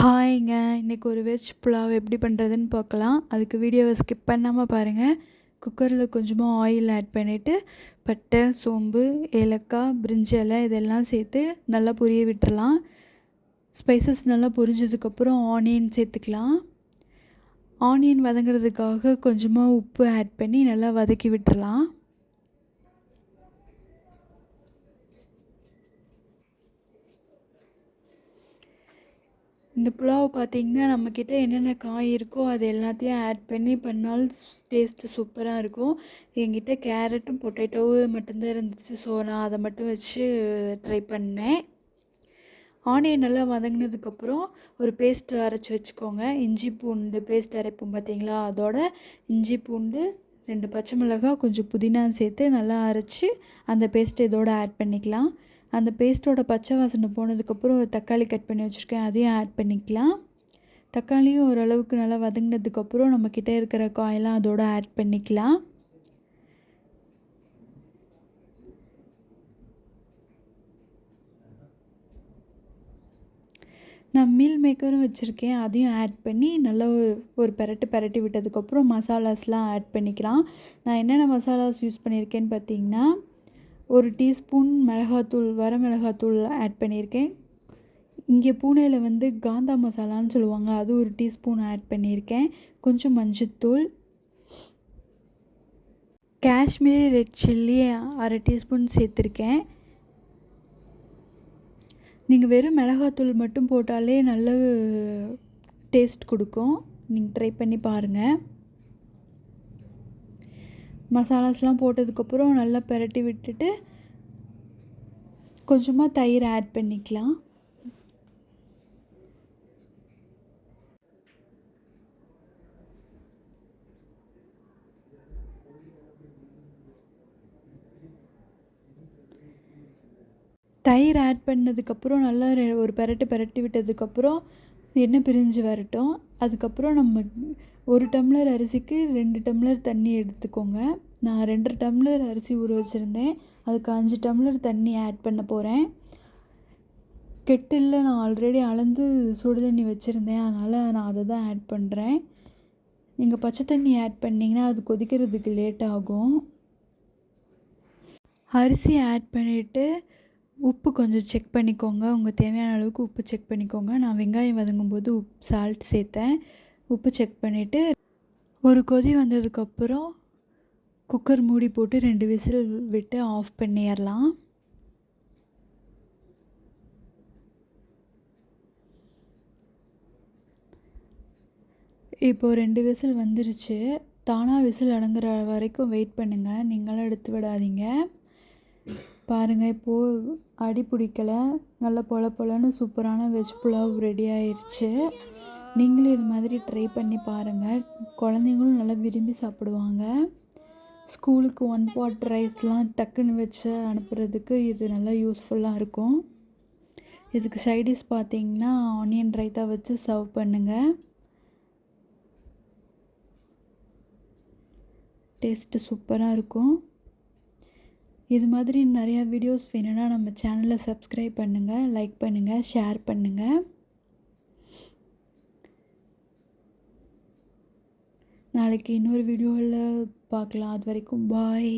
ஹாய்ங்க. இன்றைக்கி ஒரு வெஜ் புலாவ் எப்படி பண்ணுறதுன்னு பார்க்கலாம். அதுக்கு வீடியோவை ஸ்கிப் பண்ணாமல் பாருங்கள் குக்கரில் கொஞ்சமாக ஆயில் ஆட் பண்ணிவிட்டு பட்டை சோம்பு ஏலக்காய் பிரிஞ்சலை இதெல்லாம் சேர்த்து நல்லா பொரிய விட்டுறலாம். ஸ்பைசஸ் நல்லா பொரிஞ்சதுக்கப்புறம் ஆனியன் சேர்த்துக்கலாம். ஆனியன் வதங்குறதுக்காக கொஞ்சமாக உப்பு ஆட் பண்ணி நல்லா வதக்கி விட்டுறலாம். இந்த புலாவ் பார்த்திங்கன்னா நம்மக்கிட்ட என்னென்ன காய் இருக்கோ அது எல்லாத்தையும் ஆட் பண்ணி பண்ணாலும் டேஸ்ட்டு சூப்பராக இருக்கும். என்கிட்ட கேரட்டும் பொட்டேட்டோவும் மட்டும்தான் இருந்துச்சு. ஸோ நான் அதை மட்டும் வச்சு ட்ரை பண்ணேன். ஆனியன் நல்லா வதங்கினதுக்கப்புறம் ஒரு பேஸ்ட்டு அரைச்சி வச்சுக்கோங்க. இஞ்சி பூண்டு பேஸ்ட் அரைப்போம் பார்த்தீங்களா அதோட இஞ்சி பூண்டு ரெண்டு பச்சை மிளகாய் கொஞ்சம் புதினா சேர்த்து நல்லா அரைச்சி அந்த பேஸ்ட்டை இதோடு ஆட் பண்ணிக்கலாம். அந்த பேஸ்ட்டோட பச்சை வாசனை போனதுக்கப்புறம் ஒரு தக்காளி கட் பண்ணி வச்சுருக்கேன். அதையும் ஆட் பண்ணிக்கலாம். தக்காளியும் ஓரளவுக்கு நல்லா வதங்கினதுக்கப்புறம் நம்மக்கிட்ட இருக்கிற காயெல்லாம் அதோட ஆட் பண்ணிக்கலாம். நான் மீல் மேக்கரும் வச்சுருக்கேன். அதையும் ஆட் பண்ணி நல்லா ஒரு ஒரு பெரட்டு பெரட்டி விட்டதுக்கப்புறம் மசாலாஸ்லாம் ஆட் பண்ணிக்கலாம். நான் என்னென்ன மசாலாஸ் யூஸ் பண்ணியிருக்கேன்னு பார்த்தீங்கன்னா ஒரு டீஸ்பூன் மிளகாத்தூள் வர மிளகாத்தூள் ஆட் பண்ணியிருக்கேன். இங்கே பூனேயில் வந்து காந்தா மசாலான்னு சொல்லுவாங்க அது ஒரு டீஸ்பூன் ஆட் பண்ணியிருக்கேன். கொஞ்சம் மஞ்சத்தூள் காஷ்மீரி ரெட் சில்லி அரை டீஸ்பூன் சேர்த்துருக்கேன். நீங்கள் வெறும் மிளகாத்தூள் மட்டும் போட்டாலே நல்ல டேஸ்ட் கொடுக்கும். நீங்கள் ட்ரை பண்ணி பாருங்கள் மசாலாஸ்லாம் போட்டதுக்கப்புறம் நல்லா பெரட்டி விட்டுட்டு கொஞ்சமாக தயிர் ஆட் பண்ணிக்கலாம். தயிர் ஆட் பண்ணதுக்கப்புறம் நல்லா ஒரு பெரட்டு பெரட்டி விட்டதுக்கப்புறம் எண்ணெய் பிரிஞ்சு வரட்டும். அதுக்கப்புறம் நம்ம ஒரு டம்ளர் அரிசிக்கு ரெண்டு டம்ளர் தண்ணி எடுத்துக்கோங்க. நான் ரெண்டு டம்ளர் அரிசி ஊற வச்சுருந்தேன். அதுக்கு அஞ்சு டம்ளர் தண்ணி ஆட் பண்ண போகிறேன் கெட்டில் நான் ஆல்ரெடி அளந்து சுடு தண்ணி வச்சுருந்தேன். அதனால் நான் அதை தான் ஆட் பண்ணுறேன் நீங்கள் பச்சை தண்ணி ஆட் பண்ணிங்கன்னா அது கொதிக்கிறதுக்கு லேட் ஆகும். அரிசி ஆட் பண்ணிவிட்டு உப்பு கொஞ்சம் செக் பண்ணிக்கோங்க. உங்கள் தேவையான அளவுக்கு உப்பு செக் பண்ணிக்கோங்க. நான் வெங்காயம் வதங்கும்போது உப் சால்ட் சேர்த்தேன். உப்பு செக் பண்ணிவிட்டு ஒரு கொதி வந்ததுக்கப்புறம் குக்கர் மூடி போட்டு ரெண்டு விசில் விட்டு ஆஃப் பண்ணிடலாம். இப்போது ரெண்டு விசில் வந்துருச்சு. தானாக விசில் அடங்குற வரைக்கும் வெயிட் பண்ணுங்கள் நீங்களும் எடுத்து விடாதீங்க. பாருங்கள் இப்போது அடி பிடிக்கலை. நல்ல பொல பொலன்னு சூப்பரான வெஜ் புலாவ் ரெடி ஆயிடுச்சு நீங்களும் இது மாதிரி ட்ரை பண்ணி பாருங்கள் குழந்தைங்களும் நல்லா விரும்பி சாப்பிடுவாங்க. ஸ்கூலுக்கு ஒன் பாட் ரைஸ்லாம் டக்குன்னு வச்சு அனுப்புகிறதுக்கு இது நல்லா யூஸ்ஃபுல்லாக இருக்கும். இதுக்கு சைடிஷ் பார்த்தீங்கன்னா ஆனியன் ரைத்தா வச்சு சர்வ் பண்ணுங்கள் டேஸ்ட்டு சூப்பராக இருக்கும். இது மாதிரி நிறையா வீடியோஸ் வேணும்னா நம்ம சேனலை சப்ஸ்கிரைப் பண்ணுங்கள் லைக் பண்ணுங்கள் ஷேர் பண்ணுங்கள் நாளைக்கு இன்னொரு வீடியோவில் பார்க்கலாம். அது வரைக்கும் பாய்